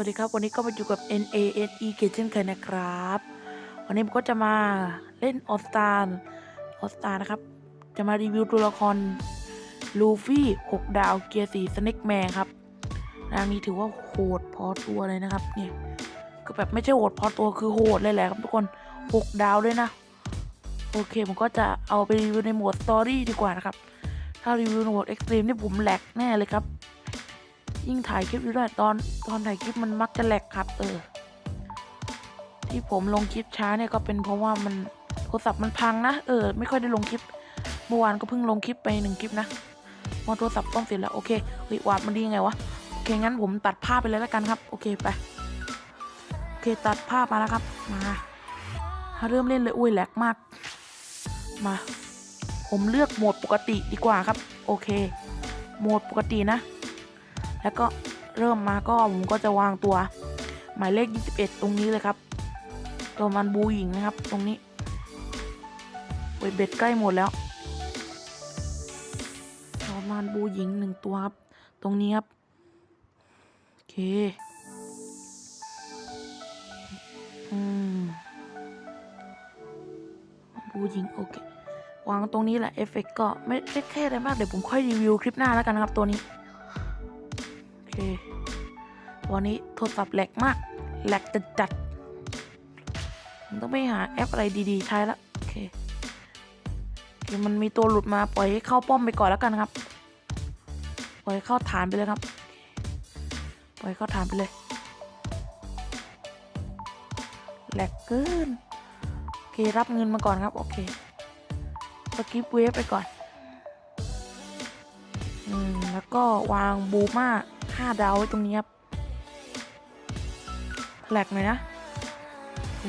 วัสดีครับวันนี้ก็มาอยู่กับ N A N E เกตเช่นเคยนะครับ วันนี้ผมก็จะมาเล่นออสตาออสตานะครับ จะมารีวิวตัวละครลูฟี่6ดาวเกียร์สีสเน็กแมนครับรางนี้ถือว่าโหดพอตัวเลยนะครับ เนี่ยก็แบบไม่ใช่โหดพอตัวคือโหดเลยแหละครับทุกคน6ดาวด้วยนะ โอเคผมก็จะเอาไปรีวิวในโหมดสตอรี่ดีกว่านะครับ ถ้ารีวิวในโหมดเอ็กซ์ตรีมนี่ผมแหลกแน่เลยครับ ยิ่งถ่ายคลิปอยู่ด้วยตอนตอนถ่ายคลิปมันมักจะแหลกครับ เออ ที่ผมลงคลิปช้าเนี่ยก็เป็นเพราะว่ามันโทรศัพท์มันพังนะเออไม่ค่อยได้ลงคลิปเมื่อวานก็เพิ่งลงคลิปไปหนึ่งคลิปนะพอโทรศัพท์ต้องเสร็จแล้วโอเคเฮ้ยวาดมันดีไงวะโอเคงั้นผมตัดภาพไปเลยแล้วกันครับโอเคไปโอเคตัดภาพมาแล้วครับมาเริ่มเล่นเลยอุ้ยแหลกมาก มา ผมเลือกโหมดปกติดีกว่าครับ โอเค โหมดปกตินะ แล้วก็เริ่มมาก็ผมก็จะวางตัว หมายเลข 21 ตรงนี้เลยครับ ตัวมันบูหญิงนะครับ ตรงนี้เวเบ็ดใกล้หมดแล้วตัวมันบูหญิงหนึ่งตัวครับ ตรงนี้ครับโอเคอืมบูหญิงโอเควางตรงนี้แหละเอฟเฟกก็ไม่ไม่แค่อะไรมากเดี๋ยวผมค่อยรีวิวคลิปหน้าแล้วกันนะครับตัวนี้ เคตัวนี้โทรศัพท์แหลกมากแหลกจัดจัดต้องไปหาแอปอะไรดีๆ ใช้ละโอเคโอเคมันมีตัวหลุดมาปล่อยให้เข้าป้อมไปก่อนแล้วกันครับ ปล่อยเข้าฐานไปเลยครับ ปล่อยเข้าฐานไปเลยแหลกเกินโอเครับเงินมาก่อนครับ โอเคสกิปเวฟไปก่อน อืม แล้วก็วางบูม่า ห้าดาวไว้ตรงนี้ครับแหลกหน่อยนะโอเค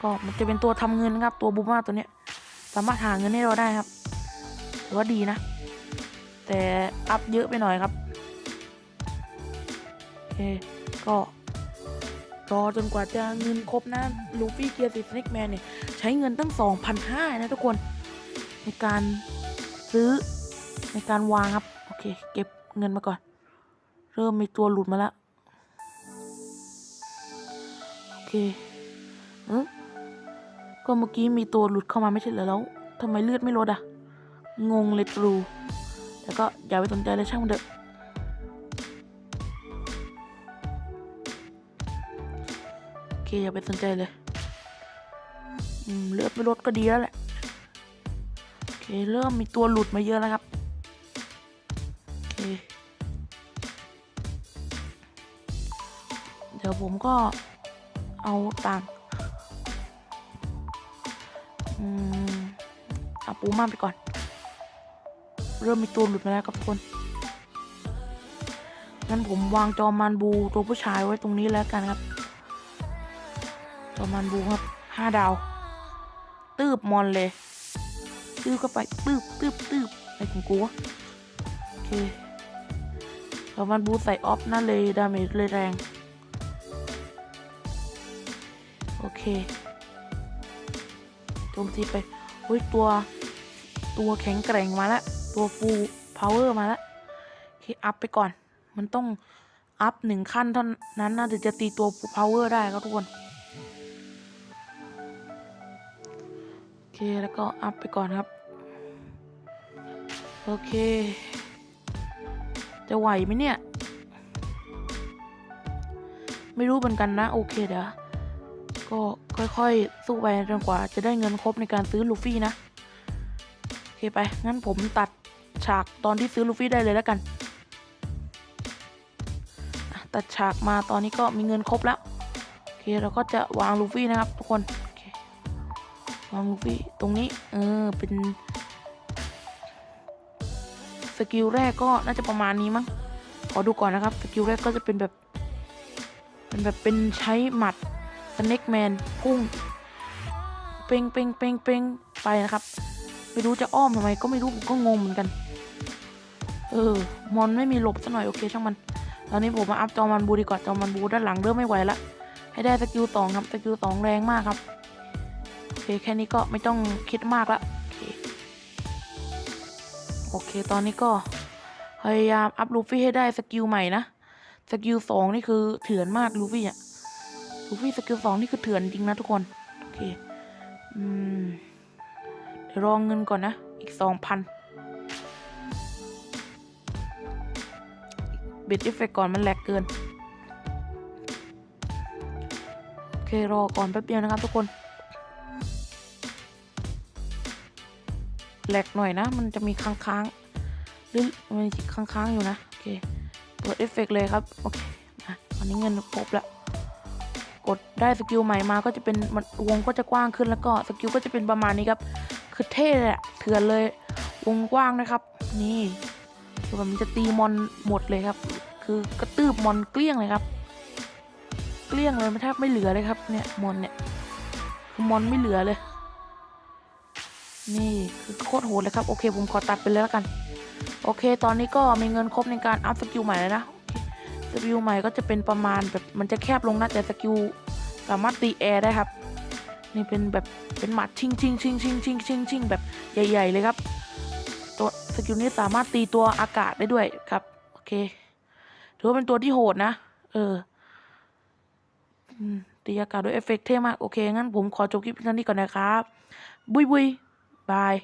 ก็มันจะเป็นตัวทำเงินครับ ตัวบูมาตัวเนี้ย สามารถหาเงินให้เราได้ครับถือว่าดีนะ แต่อัพเยอะไปหน่อยครับโอเคก็รอจนกว่าจะเงินครบนะลูฟี่เกียร์สิสเน็กแมนเนี่ย ใช้เงินตั้ง 2,500 นะทุกคน ในการซื้อในการวางครับ โอเค เก็บเงินมาก่อน เริ่มมีตัวหลุดมาแล้วโอเคเออก็เมื่อกี้มีตัวหลุดเข้ามาไม่ใช่เหรอแล้วทำไมเลือดไม่ลดอะ งงเลยตรูแต่ก็อย่าไปสนใจเลยช่างมันเถอะโอเคอย่าไปสนใจเลยเลือดไม่ลดก็ดีแล้วแหละโอเคเริ่มมีตัวหลุดมาเยอะแล้วครับโอเค เดี๋ยวผมก็เอาต่างอืมเอาปูมาไปก่อน เริ่มมีตัวหลุดมาแล้วครับทุกคนงั้นผมวางจอมันบูตัวผู้ชายไว้ตรงนี้แล้วกันครับ จอมันบูครับห้าดาว ตืบมอนเลย ตืบเข้าไปตืบตืบตืบอะไรของกูวะโอเคจอมันบูใส่ออฟนั่นเลยดาเมจเลยแรง โอเคโจมตีไปเฮ้ยตัว ตัวแข็งแกร่งมาล้วตัวฟูพาวเวอร์มาล้วโอเคอัพไปก่อน มันต้องอัพหนึ่งขั้นเท่านั้นนะถึงจะตีตัวพาวเวอร์ได้ครับทุกคนโอเคแล้วก็อัพไปก่อนครับ โอเค จะไหวไหมเนี่ย ไม่รู้เหมือนกันนะ โอเคเดี๋ยว ก็ค่อยๆ สู้ไปจนกว่าจะได้เงินครบในการซื้อลูฟี่นะ โอเคไป งั้นผมตัดฉากตอนที่ซื้อลูฟี่ได้เลยแล้วกัน ตัดฉากมาตอนนี้ก็มีเงินครบแล้ว โอเคเราก็จะวางลูฟี่นะครับทุกคนควางลูฟี่ตรงนี้ เออ เป็นสกิลแรกก็น่าจะประมาณนี้มั้ง ขอดูก่อนนะครับ สกิลแรกก็จะเป็นแบบ เป็นแบบเป็นใช้หมัด สเน็กแมนพุ่งเป่งเป่งเป่งเป่งไปนะครับไม่รู้จะอ้อมทำไมก็ไม่รู้ผมก็งงเหมือนกัน เออ มอนไม่มีหลบซะหน่อยโอเคช่างมัน ตอนนี้ผมมาอัพจอมันบูดีกว่าจอมันบูด้านหลังเริ่มไม่ไหวละ ให้ได้สกิลสองครับสกิลสองแรงมากครับ โอเคแค่นี้ก็ไม่ต้องคิดมากละ โอเค โอเค ตอนนี้ก็พยายามอัพลูฟี่ให้ได้สกิลใหม่นะ สกิลสองนี่คือเถื่อนมากลูฟี่อะ ลูฟี่สกิลสองนี่คือเถื่อนจริงนะทุกคน โอเค อืม เดี๋ยวรองเงินก่อนนะ อีกสองพันบิดเอฟเฟกก่อนมันแหลกเกิน โอเค รอก่อนแป๊บเดียวนะครับทุกคนแหลกหน่อยนะ มันจะมีค้างๆหรือมันค้างๆอยู่นะ โอเคเปิดเอฟเฟกต์เลยครับ โอเคมาตอนนี้เงินครบแล้ว กดได้สกิลใหม่มาก็จะเป็นวงก็จะกว้างขึ้นแล้วก็สกิลก็จะเป็นประมาณนี้ครับ คือเท่เลยเถื่อนเลยวงกว้างนะครับ นี่คือแบบมันจะตีมอนหมดเลยครับ คือกระตืบมอนเกลี้ยงเลยครับ เกลี้ยงเลยแทบไม่เหลือเลยครับ เนี่ยมอนเนี่ยคือมอนไม่เหลือเลย นี่คือโคตรโหดเลยครับโอเคผมขอตัดไปเลยแล้วกัน โอเค ตอนนี้ก็มีเงินครบในการอัพสกิลใหม่แล้วนะ สกิลใหม่ก็จะเป็นประมาณแบบมันจะแคบลงนะแต่สกิลสามารถตีแอร์ได้ครับ นี่เป็นแบบเป็นหมัดชิงชิงชิงชิงชิงชิงชิงแบบใหญ่ ๆ เลยครับ ตัวสกิลนี้สามารถตีตัวอากาศได้ด้วยครับโอเคถือว่าเป็นตัวที่โหดนะ เออตีอากาศด้วยเอฟเฟกต์เท่มาก โอเค งั้นผมขอจบคลิปเท่านี้ก่อนนะครับ บุยบุยบาย